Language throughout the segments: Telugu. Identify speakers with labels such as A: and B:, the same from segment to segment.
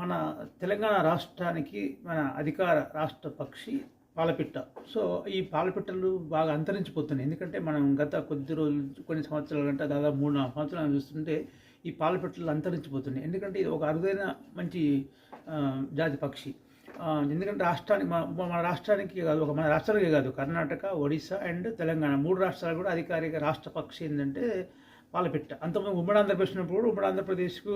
A: మన తెలంగాణ రాష్ట్రానికి మన అధికార రాష్ట్ర పక్షి పాలపిట్ట. సో ఈ పాలపిట్టలు బాగా అంతరించిపోతున్నాయి. ఎందుకంటే మనం గత కొద్ది రోజులు కొన్ని సంవత్సరాల కంటే దాదాపు మూడు నాలుగు సంవత్సరాలు చూస్తుంటే ఈ పాలపిట్టలు అంతరించిపోతున్నాయి. ఎందుకంటే ఇది ఒక అరుదైన మంచి జాతి పక్షి. ఎందుకంటే రాష్ట్రానికి మన మన రాష్ట్రానికి కాదు ఒక మన రాష్ట్రాలకే కాదు కర్ణాటక ఒడిశా అండ్ తెలంగాణ. మూడు రాష్ట్రాలు కూడా అధికారిక రాష్ట్ర పక్షి ఏంటంటే పాలపిట్ట. అంతకుముందు ఉమ్మడి ఆంధ్రప్రదేశ్ ఉన్నప్పుడు ఉమ్మడి ఆంధ్రప్రదేశ్కు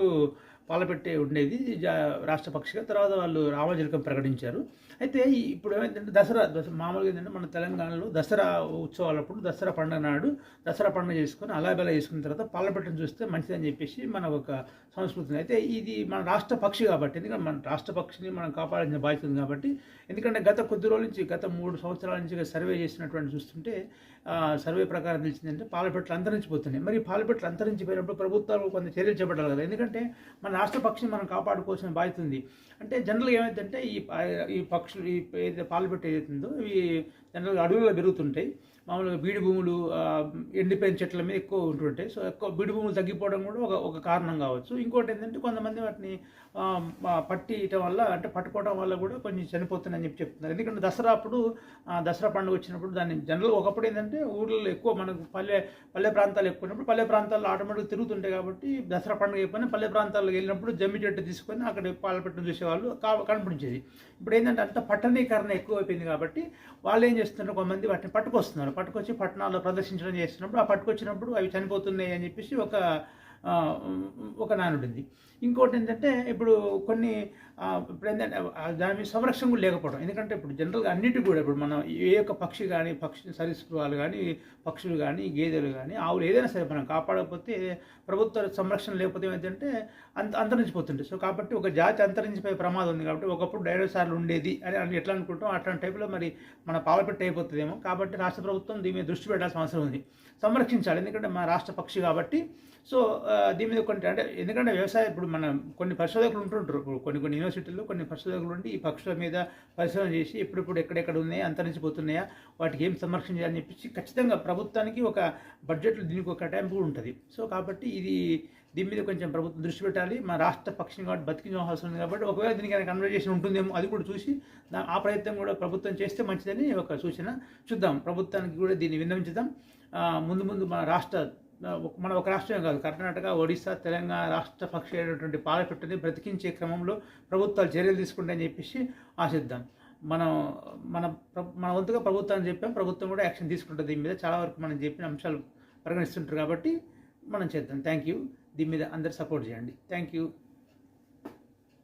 A: పాలపెట్టే ఉండేది జా రాష్ట్ర పక్షిగా. తర్వాత వాళ్ళు రామజలకం ప్రకటించారు. అయితే ఇప్పుడు ఏమైందంటే దసరా దసరా మామూలుగా ఏంటంటే మన తెలంగాణలో దసరా ఉత్సవాలప్పుడు దసరా పండుగ నాడు దసరా పండుగ చేసుకుని అలాబెలా చేసుకున్న తర్వాత పాలపెట్టను చూస్తే మంచిదని చెప్పేసి మన ఒక సంస్కృతి అయితే ఇది మన రాష్ట్ర పక్షి కాబట్టి ఎందుకంటే మన రాష్ట్ర పక్షిని మనం కాపాడాల్సిన బాధ్యత ఉంది కాబట్టి ఎందుకంటే గత కొద్ది రోజుల నుంచి గత మూడు సంవత్సరాల నుంచి సర్వే చేసినటువంటి చూస్తుంటే సర్వే ప్రకారం తెలిసిందంటే పాలపెట్టలు అంతరించిపోతున్నాయి మరి పాల పాలపెట్టలు అంతరించిపోయినప్పుడు ప్రభుత్వాలు కొంత చర్యలు చేపట్టాలి కదా. ఎందుకంటే మన రాష్ట్ర పక్షిని మనం కాపాడుకోవాల్సిన బాధ్యత ఉంది. అంటే జనరల్గా ఏమైందంటే ఈ ఈ పక్షులు ఈ ఏదైతే పాలపెట్టు ఏదైతుందో ఇవి జనరల్గా అడవుల్లో పెరుగుతుంటాయి. మామూలుగా బీడి భూములు ఎండిపోయిన చెట్ల మీద ఎక్కువ ఉంటుంటాయి సో ఎక్కువ బీడి భూములు తగ్గిపోవడం కూడా ఒక ఒక కారణం కావచ్చు. ఇంకోటి ఏంటంటే కొంతమంది వాటిని పట్టియటం వల్ల అంటే పట్టుకోవడం వల్ల కూడా కొంచెం చనిపోతుందని చెప్పి చెప్తున్నారు. ఎందుకంటే దసరా అప్పుడు దసరా పండుగ వచ్చినప్పుడు దాన్ని జనరల్ ఒకప్పుడు ఏంటంటే ఊళ్ళో ఎక్కువ మనకు పల్లె పల్లె ప్రాంతాలు ఎక్కువ ఉన్నప్పుడు పల్లె ప్రాంతాల్లో ఆటోమేటిక్ తిరుగుతుంటాయి కాబట్టి దసరా పండుగ అయిపోయినా పల్లె ప్రాంతాలకు వెళ్ళినప్పుడు జమ్మి చెట్టు తీసుకొని అక్కడ పాలపెట్టడం చూసేవాళ్ళు కనిపించేది. ఇప్పుడు ఏంటంటే అంత పట్టణీకరణ ఎక్కువ అయిపోయింది కాబట్టి వాళ్ళు ఏం చేస్తున్నారు? కొంతమంది వాటిని పట్టుకొస్తున్నారు. పట్టుకొచ్చి పట్టణాల్లో ప్రదర్శించడం చేస్తున్నప్పుడు ఆ పట్టుకొచ్చినప్పుడు అవి చనిపోతున్నాయి అని చెప్పేసి ఒక ఒక నానుడింది. ఇంకోటి ఏంటంటే ఇప్పుడు కొన్ని ఇప్పుడు ఏంటంటే దాని మీద సంరక్షణ కూడా లేకపోవడం. ఎందుకంటే ఇప్పుడు జనరల్గా అన్నిటి కూడా ఇప్పుడు మనం ఏ యొక్క పక్షి కానీ పక్షి సరీసృపాలు కానీ పక్షులు కానీ గేదెలు కానీ ఆవులు ఏదైనా సరే మనం కాపాడకపోతే ప్రభుత్వ సంరక్షణ లేకపోతే ఏంటంటే అంత అంతరించిపోతుంటాయి సో కాబట్టి ఒక జాతి అంతరించిపోయే ప్రమాదం ఉంది కాబట్టి ఒకప్పుడు డైనోసార్లు ఉండేది అని ఎట్లా అనుకుంటాం? అట్లాంటి టైపులో మరి మన పాలపెట్టి అయిపోతుందేమో. కాబట్టి రాష్ట్ర ప్రభుత్వం దీని మీద దృష్టి పెట్టాల్సిన అవసరం ఉంది. సంరక్షించాలి. ఎందుకంటే మన రాష్ట్ర పక్షి కాబట్టి. సో దీని మీద కొన్ని అంటే ఎందుకంటే వ్యవసాయం ఇప్పుడు మనం కొన్ని పరిశోధకులు ఉంటుంటారు ఇప్పుడు కొన్ని కొన్ని యూనివర్సిటీల్లో కొన్ని పరిశోధకులు ఉండి ఈ పక్షుల మీద పరిశోధన చేసి ఎప్పుడెప్పుడు ఎక్కడెక్కడ ఉన్నాయా అంతరించిపోతున్నాయా వాటికి ఏం సంరక్షణ చేయాలని చెప్పేసి ఖచ్చితంగా ప్రభుత్వానికి ఒక బడ్జెట్లో దీనికి ఒక కేటాయింపు కూడా ఉంటుంది. సో కాబట్టి ఇది దీని మీద కొంచెం ప్రభుత్వం దృష్టి పెట్టాలి. మా రాష్ట్ర పక్షిని కాబట్టి బతికించడం అవసరం ఉంది కాబట్టి ఒకవేళ దీనికి కనుక కన్వర్జేషన్ ఉంటుందేమో అది కూడా చూసి ఆ ప్రయత్నం కూడా ప్రభుత్వం చేస్తే మంచిదని ఒక సూచన చూద్దాం. ప్రభుత్వానికి కూడా దీన్ని విన్నవించుదాం. ముందు ముందు మన రాష్ట్ర మన ఒక రాష్ట్రమే కాదు కర్ణాటక ఒడిశా తెలంగాణ రాష్ట్ర పక్షి అయినటువంటి పాలపెట్టని బ్రతికించే క్రమంలో ప్రభుత్వాలు చర్యలు తీసుకుంటాయని చెప్పేసి ఆశిద్దాం. మనం మన మన వంతుగా ప్రభుత్వాన్ని చెప్పాం ప్రభుత్వం కూడా యాక్షన్ తీసుకుంటుంది దీని మీద. చాలా వరకు మనం చెప్పిన అంశాలు పరిగణిస్తుంటారు కాబట్టి మనం చేద్దాం. థ్యాంక్ యూ దీని మీద అందరు సపోర్ట్ చేయండి. Thank you